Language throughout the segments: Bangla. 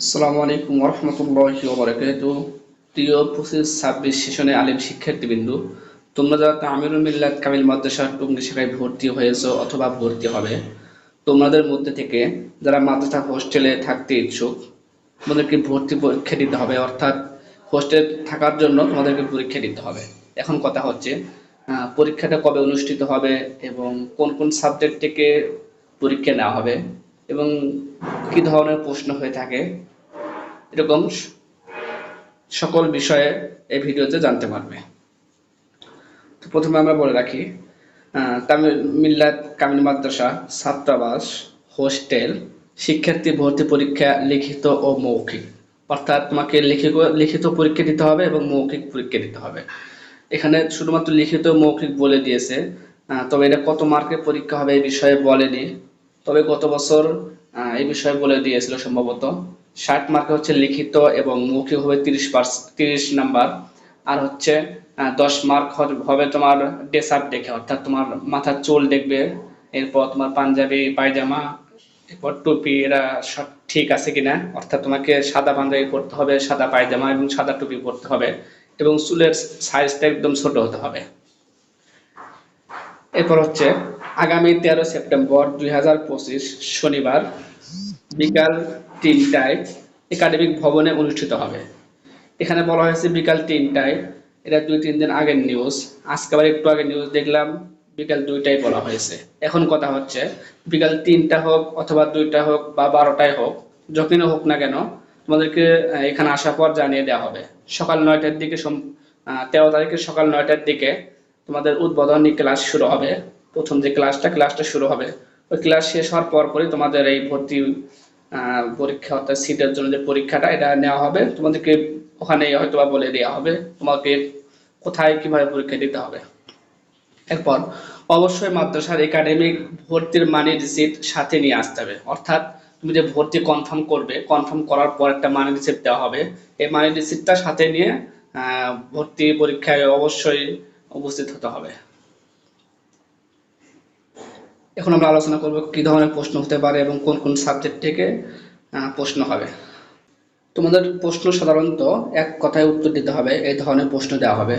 আসসালামু আলাইকুম রহমতুল্লাহি ওবরাকাত প্রিয় পঁচিশ ছাব্বিশ সেশনে আলিম শিক্ষার্থীবৃন্দু, তোমরা যারা তামিরুল মিল্লাত কামিল মাদ্রাসা টুঙ্গি শাখায় ভর্তি হয়েছো অথবা ভর্তি হবে, তোমাদের মধ্যে থেকে যারা মাদ্রাসা হোস্টেলে থাকতে ইচ্ছুক, তোমাদেরকে ভর্তি পরীক্ষা দিতে হবে। অর্থাৎ হোস্টেল থাকার জন্য তোমাদেরকে পরীক্ষা দিতে হবে। এখন কথা হচ্ছে পরীক্ষাটা কবে অনুষ্ঠিত হবে এবং কোন কোন সাবজেক্ট থেকে পরীক্ষা নেওয়া হবে এবং কি ধরনের প্রশ্ন হয়ে থাকে, এরকম সকল বিষয়ে এই ভিডিওতে জানতে পারবে। তো প্রথমে আমরা বলে রাখি তামিল মিল্লাত কামিল মাদ্রাসা ছাত্রাবাস হোস্টেল শিক্ষার্থী ভর্তি পরীক্ষা লিখিত ও মৌখিক। অর্থাৎ তোমাকে লিখিত লিখিত পরীক্ষা দিতে হবে এবং মৌখিক পরীক্ষা দিতে হবে। এখানে শুধুমাত্র লিখিত মৌখিক বলে দিয়েছে তবে এটা কত মার্কের পরীক্ষা হবে এই বিষয়ে বলেনি। তবে গত বছর এই বিষয়ে বলে দিয়েছিল সম্ভবত, ষাট মার্কে হচ্ছে লিখিত এবং মৌখিক হবে তিরিশ পার্স, তিরিশ নাম্বার। আর হচ্ছে দশ মার্ক হবে তোমার আপ দেখে, অর্থাৎ তোমার মাথার চুল দেখবে, এরপর তোমার পাঞ্জাবি, পায়জামা, এরপর টুপি, এরা সব ঠিক আছে কিনা? অর্থাৎ তোমাকে সাদা পাঞ্জাবি পরতে হবে, সাদা পায়জামা এবং সাদা টুপি পরতে হবে এবং চুলের সাইজটা একদম ছোট হতে হবে। এরপর হচ্ছে আগামী তেরো সেপ্টেম্বর দুই হাজার পঁচিশ শনিবার বিকাল তিনটায় একাডেমিক ভবনে অনুষ্ঠিত হবে। এখানে বলা হয়েছে বিকাল তিনটায়। এটা দুই তিন দিন আগের নিউজ আজকে আবার একটু আগে নিউজ দেখলাম। বিকাল দুইটায় বলা হয়েছে। এখন কথা হচ্ছে, বিকাল তিনটা হোক অথবা দুইটা হোক বা বারোটায় হোক, যখনই হোক না কেন, তোমাদেরকে এখানে আসার পর জানিয়ে দেওয়া হবে। সকাল নয়টার দিকে তেরো তারিখে সকাল নয়টার দিকে তোমাদের উদ্বোধনী ক্লাস শুরু হবে। প্রথম যে ক্লাসটা ক্লাসটা শুরু হবে। ওই ক্লাস শেষ হওয়ার পর পরই তোমাদের এই ভর্তি পরীক্ষা অর্থাৎ সিটের জন্য যে পরীক্ষাটা, এটা নেওয়া হবে। তোমাদেরকে ওখানে হয়তো বা বলে দেওয়া হবে তোমাকে কোথায় কীভাবে পরীক্ষা দিতে হবে। এরপর অবশ্যই মাদ্রাসার একাডেমিক ভর্তির মানি রিসিপ্ট সাথে নিয়ে আসতে হবে। অর্থাৎ তুমি যে ভর্তি কনফার্ম করবে কনফার্ম করার পর একটা মানি রিসিপ্ট দেওয়া হবে। এই মানি রিসিপ্টটা সাথে নিয়ে ভর্তি পরীক্ষায় অবশ্যই উপস্থিত হতে হবে। এখন আমরা আলোচনা করব কি ধরনের প্রশ্ন হতে পারে এবং কোন কোন সাবজেক্ট থেকে প্রশ্ন হবে। তোমাদের প্রশ্ন সাধারণত এক কথায় উত্তর দিতে হবে, এই ধরনের প্রশ্ন দেওয়া হবে।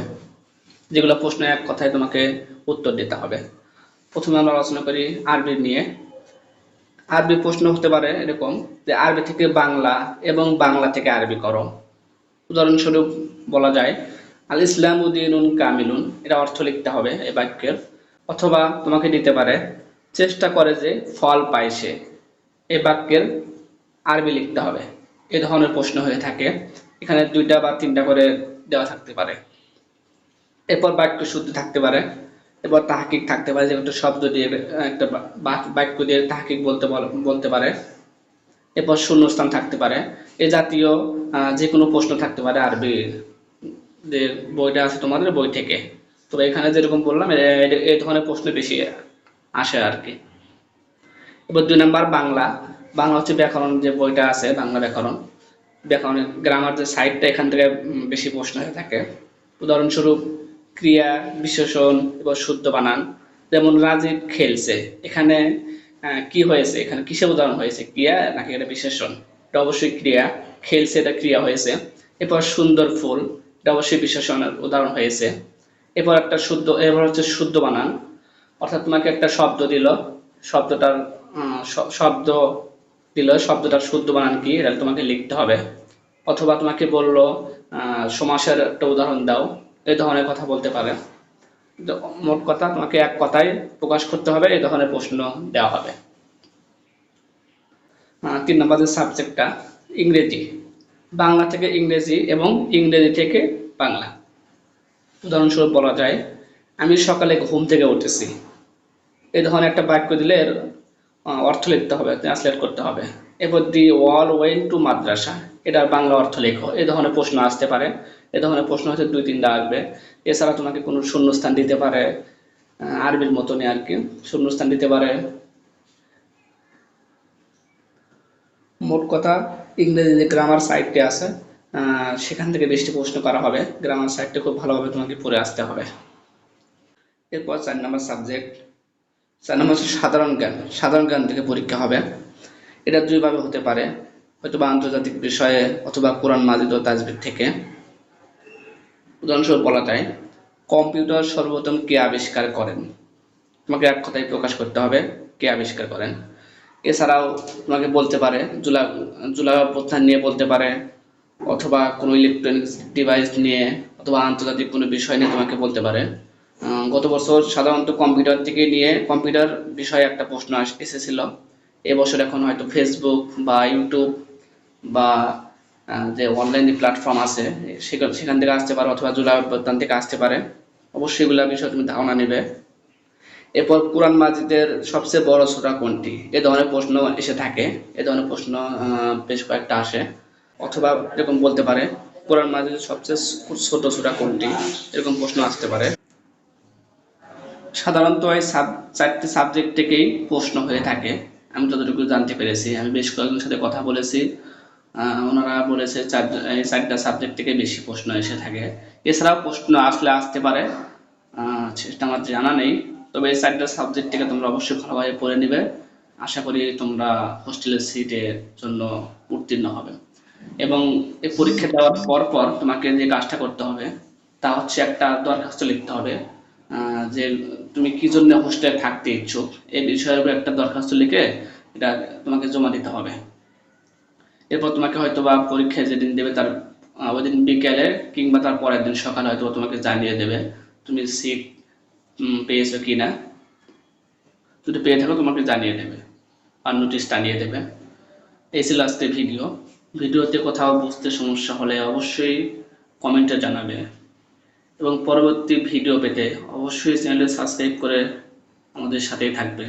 যেগুলো প্রশ্ন এক কথায় তোমাকে উত্তর দিতে হবে। প্রথমে আমরা আলোচনা করি আরবি নিয়ে। আরবি প্রশ্ন হতে পারে এরকম যে, আরবি থেকে বাংলা এবং বাংলা থেকে আরবি করো। উদাহরণস্বরূপ বলা যায়, আল ইসলাম উদ্দিনুন কামিলুন এটা অর্থ লিখতে হবে এই বাক্যের। অথবা তোমাকে দিতে পারে চেষ্টা করে যে ফল পায় সে। এ বাক্যের আরবি লিখতে হবে। এ ধরনের প্রশ্ন হয়ে থাকে। এখানে দুইটা বা তিনটা করে দেওয়া থাকতে পারে। এরপর বাক্য শুদ্ধ থাকতে পারে। এরপর তাহাকিক থাকতে পারে। যে একটা শব্দ দিয়ে একটা বাক্য দিয়ে তাহাকিক বলতে বল- বলতে পারে। এরপর শূন্যস্থান থাকতে পারে। এ জাতীয় যে কোনো প্রশ্ন থাকতে পারে আরবি বইটা আছে তোমাদের বই থেকে। তো এখানে যেরকম বললাম এই ধরনের প্রশ্ন বেশি আসে আর কি। এবার দুই নাম্বার বাংলা। বাংলা হচ্ছে ব্যাকরণ যে বইটা আছে, বাংলা ব্যাকরণ। ব্যাকরণের গ্রামার যে সাইডটা এখান থেকে বেশি প্রশ্ন হয়ে থাকে। উদাহরণস্বরূপ, ক্রিয়া বিশেষণ এবং শুদ্ধ বানান। যেমন রাজীব খেলছে। এখানে কি হয়েছে? এখানে কিসে উদাহরণ হয়েছে? ক্রিয়া নাকি এটা বিশেষণ এটা অবশ্যই ক্রিয়া। খেলছে এটা ক্রিয়া হয়েছে। এরপর সুন্দর ফুল। এটা অবশ্যই বিশেষণের উদাহরণ হয়েছে। এরপর একটা শুদ্ধ, এরপর হচ্ছে শুদ্ধ বানান। অর্থাৎ তোমাকে একটা শব্দ দিল। শব্দটার শব্দ দিল, শব্দটার শুদ্ধ বানান কি, এটা তোমাকে লিখতে হবে। অথবা তোমাকে বলল সমাসের একটা উদাহরণ দাও এই ধরনের কথা বলতে পারে। মোট কথা, তোমাকে এক কথায় প্রকাশ করতে হবে এই ধরনের প্রশ্ন দেওয়া হবে। তিন নম্বর যে সাবজেক্টটা ইংরেজি। বাংলা থেকে ইংরেজি এবং ইংরেজি থেকে বাংলা। উদাহরণস্বরূপ বলা যায় আমি সকালে ঘুম থেকে উঠেছি। এই ধরনের একটা বাক্য দিলে অর্থ লিখতে হবে ট্রান্সলেট করতে হবে। এরপর দি ওয়াল ওয়েন টু মাদ্রাসা, এটার বাংলা অর্থ লেখো। এই ধরনের প্রশ্ন আসতে পারে। এ ধরনের প্রশ্ন হচ্ছে দুই তিনটা আসবে। এছাড়া তোমাকে কোনো শূন্যস্থান দিতে পারে আরবির মতনই আর কি। শূন্যস্থান দিতে পারে। মোট কথা ইংরেজি যে গ্রামার সাইটটি আছে সেখান থেকে বেশি প্রশ্ন করা হবে। গ্রামার সাইটটি খুব ভালোভাবে তোমাকে পড়ে আসতে হবে। এরপর চার নম্বর সাবজেক্ট চার নম্বর হচ্ছে সাধারণ জ্ঞান। সাধারণ জ্ঞান থেকে পরীক্ষা হবে। এটা দুইভাবে হতে পারে। হয়তো বা আন্তর্জাতিক বিষয়ে অথবা কোরআন মাজিদ ও তাজবির থেকে। উদাহরণস্বরূপ বলা যায়, কম্পিউটার সর্বপ্রথম কে আবিষ্কার করেন? তোমাকে এক কথায় প্রকাশ করতে হবে, কে আবিষ্কার করেন? এছাড়াও তোমাকে বলতে পারে, জুলা জুলা অভ্যুত্থান নিয়ে বলতে পারে, অথবা কোনো ইলেকট্রনিক্স ডিভাইস নিয়ে, অথবা আন্তর্জাতিক কোনো বিষয় নিয়ে তোমাকে বলতে পারে। গত বছর সাধারণত কম্পিউটার থেকে নিয়ে কম্পিউটার বিষয়ে একটা প্রশ্ন এসেছিল। এবছর এখন হয়তো ফেসবুক বা ইউটিউব বা যে অনলাইন প্ল্যাটফর্ম আছে সেখান থেকে আসতে পারে অথবা জুলাই অভ্যুত্থান থেকে আসতে পারে। অবশ্যই এগুলা বিষয়ে তুমি ধারণা নেবে। এরপর কোরআন মাজিদের সবচেয়ে বড় সূরা কোনটি? এ ধরনের প্রশ্ন এসে থাকে। এ ধরনের প্রশ্ন বেশ কয়েকটা আসে। অথবা এরকম বলতে পারে, কোরআন মাজিদের সবচেয়ে ছোট সূরা কোনটি? এরকম প্রশ্ন আসতে পারে। সাধারণত এই সাব চারটি সাবজেক্ট থেকেই প্রশ্ন হয়ে থাকে। আমি যতটুকু জানতে পেরেছি। আমি বেশ কয়েকজনের সাথে কথা বলেছি। ওনারা বলেছে চার চারটা সাবজেক্ট থেকে বেশি প্রশ্ন এসে থাকে। এছাড়াও প্রশ্ন আসলে আসতে পারে। সেটা আমার জানা নেই। তবে এই চারটা সাবজেক্ট থেকে তোমরা অবশ্যই ভালোভাবে পড়ে নিবে। আশা করি তোমরা হোস্টেলের সিটের জন্য উত্তীর্ণ হবে। এবং এই পরীক্ষা দেওয়ার পর পর তোমাকে যে কাজটা করতে হবে, তা হচ্ছে একটা দরখাস্ত লিখতে হবে। যে তুমি কি জন্য হোস্টেলে থাকতে ইচ্ছুক? এই বিষয়ের উপর একটা দরখাস্ত লিখে এটা তোমাকে জমা দিতে হবে। এরপর তোমাকে হয়তো বা পরীক্ষায় যেদিন দেবে তার ওই দিন বিকেলে কিংবা তার পরের দিন সকালে হয়তো তোমাকে জানিয়ে দেবে তুমি সিট পেয়েছ কি না যদি পেয়ে থাকো তোমাকে জানিয়ে দেবে আর নোটিশ টানিয়ে দেবে। এই ছিল আজকের ভিডিও ভিডিওতে কোথাও বুঝতে সমস্যা হলে অবশ্যই কমেন্টে জানাবে। এবং পরবর্তী ভিডিও পেতে অবশ্যই চ্যানেলটি সাবস্ক্রাইব করে আমাদের সাথেই থাকবে।